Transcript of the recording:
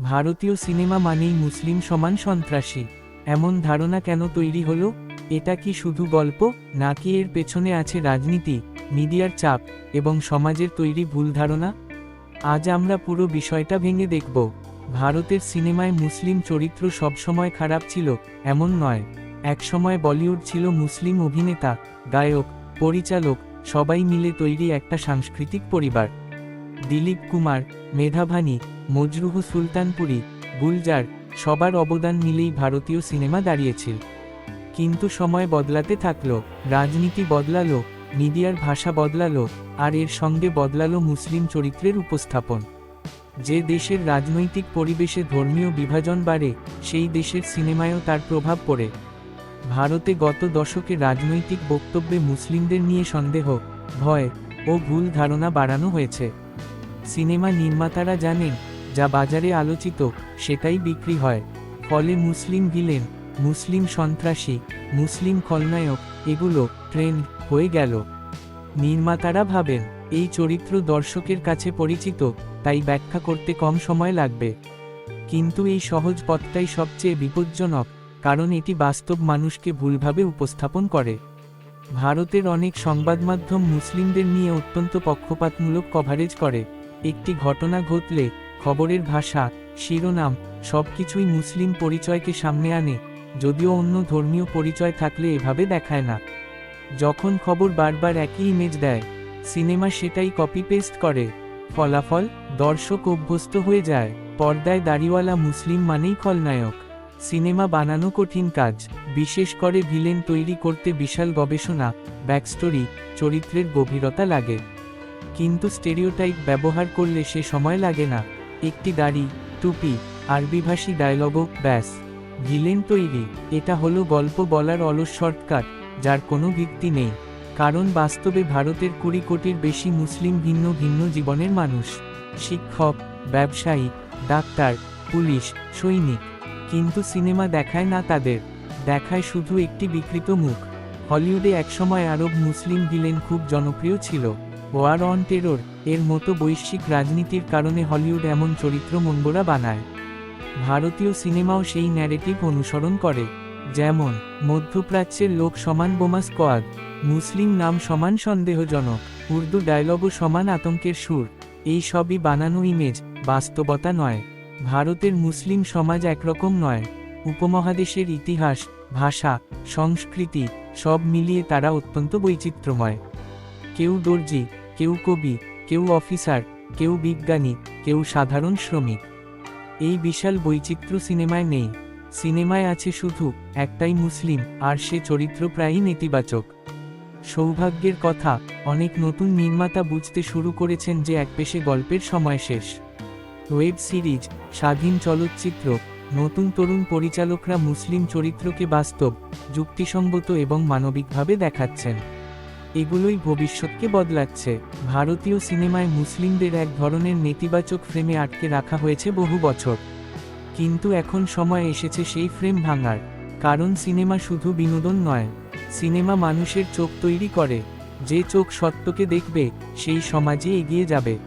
ভারতীয় সিনেমা মানেই মুসলিম সমান সন্ত্রাসী। এমন ধারণা কেন তৈরি হল? এটা কি শুধু গল্প, নাকি এর পেছনে আছে রাজনীতি, মিডিয়ার চাপ, এবং সমাজের তৈরি ভুল ধারণা? আজ আমরা পুরো বিষয়টা ভেঙে দেখব। ভারতের সিনেমায় মুসলিম চরিত্র সবসময় খারাপ ছিল, এমন নয়। একসময় বলিউড ছিল মুসলিম অভিনেতা, গায়ক, পরিচালক, সবাই মিলে তৈরি একটা সাংস্কৃতিক পরিবার। দিলীপ কুমার, মেধাভানী, মজরুহ সুলতানপুরী, গুলজার, সবার অবদান মিলেই ভারতীয় সিনেমা দাঁড়িয়েছিল। কিন্তু সময় বদলাতে থাকল, রাজনীতি বদলালো, মিডিয়ার ভাষা বদলালো, আর এর সঙ্গে বদলালো মুসলিম চরিত্রের উপস্থাপন। যে দেশের রাজনৈতিক পরিবেশে ধর্মীয় বিভাজন বাড়ে, সেই দেশের সিনেমায়ও তার প্রভাব পড়ে। ভারতে গত দশকে রাজনৈতিক বক্তব্যে মুসলিমদের নিয়ে সন্দেহ, ভয় ও ভুল ধারণা বাড়ানো হয়েছে। সিনেমা নির্মাতারা জানেন, যা বাজারে আলোচিত, সেটাই বিক্রি হয়। ফলে মুসলিম ভিলেন, মুসলিম সন্ত্রাসী, মুসলিম খলনায়ক, এগুলো ট্রেন্ড হয়ে গেল। নির্মাতারা ভাবেন, এই চরিত্র দর্শকের কাছে পরিচিত, তাই ব্যাখ্যা করতে কম সময় লাগবে। কিন্তু এই সহজ পথটাই সবচেয়ে বিপজ্জনক, কারণ এটি বাস্তব মানুষকে ভুলভাবে উপস্থাপন করে। ভারতের অনেক সংবাদমাধ্যম মুসলিমদের নিয়ে অত্যন্ত পক্ষপাতমূলক কভারেজ করে। একটি ঘটনা ঘটলে, খবরের ভাষা, শিরোনাম, সবকিছুই মুসলিম পরিচয়কে সামনে আনে, যদিও অন্য ধর্মীয় পরিচয় থাকলে এভাবে দেখায় না। যখন খবর বারবার একই ইমেজ দেয়, সিনেমা সেটাই কপি পেস্ট করে, ফলাফল, দর্শক অভ্যস্ত হয়ে যায়, পর্দায় দাড়িওয়ালা মুসলিম মানেই খলনায়ক। সিনেমা বানানো কঠিন কাজ, বিশেষ করে ভিলেন তৈরি করতে বিশাল গবেষণা, ব্যাকস্টোরি, চরিত্রের গভীরতা লাগে। কিন্তু স্টেরিওটাইপ ব্যবহার করলে সে সময় লাগে না। একটি দাড়ি টুপি, আরবিভাষী ডায়লগও, ব্যাস। ভিলেন তৈরি, এটা হলো গল্প বলার অলস শর্টকাট, যার কোনো ভিত্তি নেই। কারণ বাস্তবে ভারতের কুড়ি কোটির বেশি মুসলিম ভিন্ন ভিন্ন জীবনের মানুষ। শিক্ষক, ব্যবসায়ী, ডাক্তার, পুলিশ, সৈনিক। কিন্তু সিনেমা দেখায় না তাদের। দেখায় শুধু একটি বিকৃত মুখ। হলিউডে একসময় আরব মুসলিম ভিলেন খুব জনপ্রিয় ছিল। ওয়ার অন টেরর এর মতো বৈশ্বিক রাজনীতির কারণে হলিউড এমন চরিত্র মনগোড়া বানায়। ভারতীয় সিনেমাও সেই ন্যারেটিভ অনুসরণ করে, যেমন, মধ্যপ্রাচ্যের লোক সমান বোমা স্কোয়াদ মুসলিম নাম সমান সন্দেহজনক, উর্দু ডায়লগও সমান আতঙ্কের সুর, এই সবই বানানো ইমেজ বাস্তবতা নয়। ভারতের মুসলিম সমাজ একরকম নয়। উপমহাদেশের ইতিহাস, ভাষা, সংস্কৃতি সব মিলিয়ে তারা অত্যন্ত বৈচিত্র্যময়। কেউ দর্জি কেউ কবি, কেউ অফিসার, কেউ বিজ্ঞানী, কেউ সাধারণ শ্রমিক। এই বিশাল বৈচিত্র্য সিনেমায় নেই। সিনেমায় আছে শুধু একটাই মুসলিম, আর সে চরিত্র প্রায়ই নেতিবাচক। সৌভাগ্যের কথা, অনেক নতুন নির্মাতা বুঝতে শুরু করেছেন যে একপেশে গল্পের সময় শেষ। ওয়েব সিরিজ, স্বাধীন চলচ্চিত্র, নতুন তরুণ পরিচালকরা মুসলিম চরিত্রকে বাস্তব, যুক্তিসঙ্গত এবং মানবিকভাবে দেখাচ্ছেন। এগুলোই ভবিষ্যৎকে বদলাচ্ছে। ভারতীয় সিনেমায় মুসলিমদের এক ধরনের নেতিবাচক ফ্রেমে আটকে রাখা হয়েছে বহু বছর। কিন্তু এখন সময় এসেছে সেই ফ্রেম ভাঙার। কারণ সিনেমা শুধু বিনোদন নয়, সিনেমা মানুষের চোখ তৈরি করে। যে চোখ সত্যকে দেখবে, সেই সমাজে এগিয়ে যাবে।